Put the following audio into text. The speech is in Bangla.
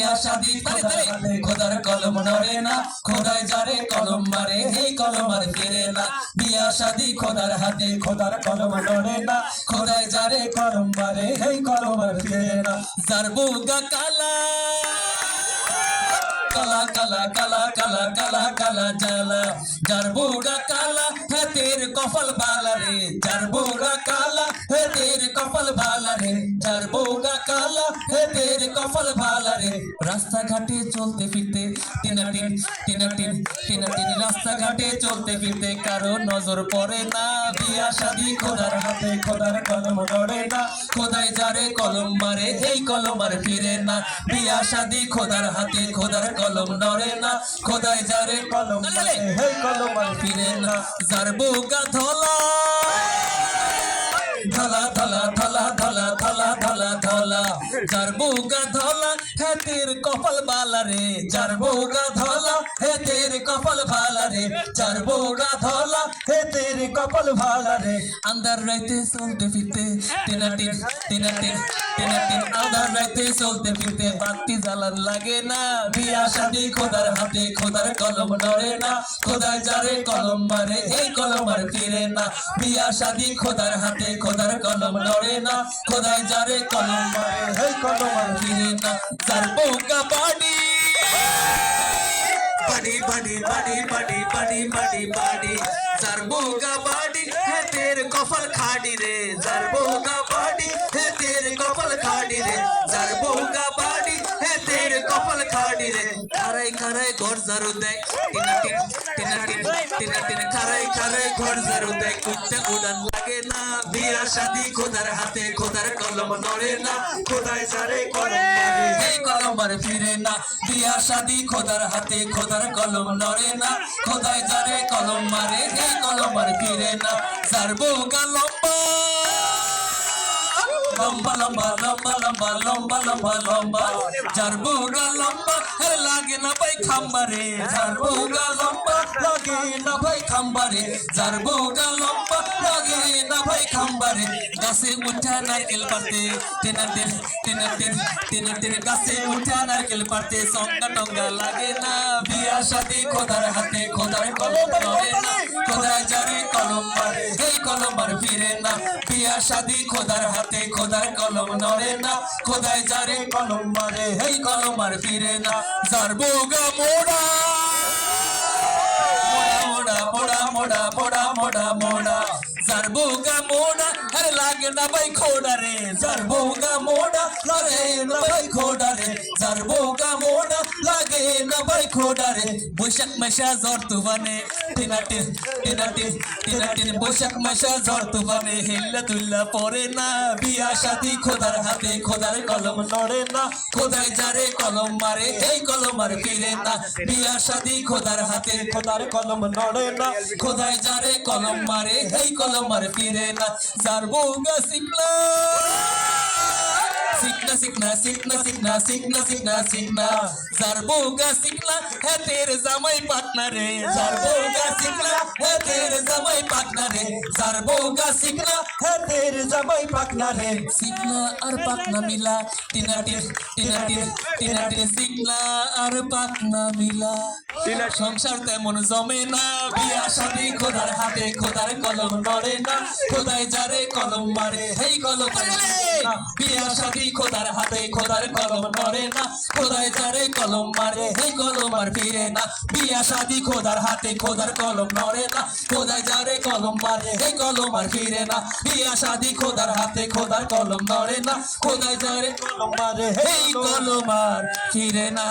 বিয়া শাদি খোদার কলম নড়ে না, খোদায় যারে কলম মারে, এই কলম আর ফিরে না। বিয়া শাদি খোদার হাতে, খোদার কলম নড়ে না, খোদায় যারে কলম মারে, এই কলম আর ফিরে না। যার কালা কালা কালা কালা কালা কালা কালা জালা যার কালা হে কপাল বালা রে। যার কালা হে কপাল বালা রে। যার কপাল বালা রে। রাস্তাঘাটে চলতে ফিরতে টিনা টিন টিনা টিন টিনা টিন রাস্তাঘাটে চলতে ফিরতে কারও নজর পড়ে না। বিয়া শাদি খোদার হাতে খোদার কলম ধরে না। খোদাই যারে কলম মারে এই কলম আর ফিরে না। বিয়া শাদি খোদার হাতে খোদার কলম নড়ে না। খোদাই যারে কলম মারে এই কলম আর ফিরে না। যার ধলা ধলা ধলা ধলা ধলা যার বুগা ধলা হে তের কপাল বালা রে ধলা হে তের কপাল কপাল ভালা আন্দার রাইতে চলতে ফিরতে, টিন টিনা, টিন আন্দার রাইতে চলতে ফিরতে, বাতি জ্বালার লাগে না, বিয়া শাদি খোদার হাতে খোদার কলম নড়ে না, খোদার যারে কলম মারে, এই কলম আর ফিরে না। বিয়া শাদি খোদার হাতে খোদার কলম নড়ে না খোদায় যারে কলম ಹೇಳ್ಕೊಂಡು ಮಾಡ್ತೀನ ಸರ್ವಂಗ ಬಾಡಿ ಬಡಿ ಬಡಿ ಬಡಿ ಬಡಿ ಬಡಿ ಬಡಿ ಬಾಡಿ ಸರ್ವಂಗ ಬಾಡಿ तेरे कफल खाड़ी रे जरबो का बाड़ी है तेरे कफल खाड़ी रे जरबो का बाड़ी है तेरे कफल खाड़ी रे खरे खरे घोर जरू दे टिन टिन टिन टिन टिन टिन खरे खरे घोर जरू दे कुछ उड़न না। বিয়া শাদি খোদার হাতে খোদার কলম নড়ে না। খোদাই সারে মারে এই কলম আর ফিরে না। বিয়া শাদি খোদার হাতে খোদার কলম নড়ে না। খোদাই যারে কলম মারে এই কলম আর ফিরে না। যার বউকা লম্বা। লম্বা লম্বা লম্বা লম্বা লম্বা লম্বা লম্বা। লম্বা। লাগে না ভাই খাম্বারে। যার লম্বা। লাগে না ভাই খাম্বারে, যার বুড়া লম্বা লাগে না ভাই খাম্বারে, গাছে উঠা নারকেল পারতে টেনা টেন টেনা টেন টেনা টেন গাছে উঠা নারকেল পারতে সঙ্গা টঙ্গা লাগে না বিয়া শাদি খোদার হাতে খোদার কলম ধরে না। খোদার যারে কলম মারে, এই কলম আর ফিরে না। বিয়া শাদি খোদার হাতে খোদার কলম নড়ে না। খোদায় যারে কলম মারে, এই কলম আর ফিরে না। যার বোগা মোড়া मोड़ा मोड़ा मोड़ा मोड़ा। जरबू का मोड़ा, अरे लागे ना भाई खोड़ा रे। जरबू का मोड़ा, लगे ना भाई खोड़ा रे। বৈশাখ মাসা ঝড় তুফানে, টিনা টিন টিনা টিন টিনা টিন। বৈশাখ মাসা ঝড় তুফানে হিল্লা তুল্লা পরে না। বিয়া শাদি খোদার হাতে, খোদার কলম নড়ে না। খোদাই যারে কলম মারে, এই কলম আর ফিরে না। বিয়া শাদি খোদার হাতে, খোদার কলম নড়ে না। খোদাই যারে কলম মারে, এই কলম আর ফিরে না। যার Signa, signa, signa, signa, signa, signa, signa. Zarbo ga signa, hai tere zamai patna re. Zarbo ga signa, hai tere zamai patna re. Zarbo ga signa, hai tere zamai patna re. Signa ar patna mila, tina tina tina tina tina tina signa ar patna mila. সংসার তেমন জমে না বিয়া সাথে খোদার হাতে খোদার কলম নড়ে না খোদায় যারে কলম মারে হেই কলম বিয়া শাদি খোদার হাতে খোদার কলম নড়ে না খোদাই যারে কলম মারে হেই কলম আর ফিরে না বিয়া শাদি খোদার হাতে খোদার কলম নড়ে না খোদাই যারে কলম মারে হেই কলম আর ফিরে না বিয়া শাদি খোদার হাতে খোদার কলম নড়ে না খোদাই যারে কলম মারে হেই কলম আর ফিরে না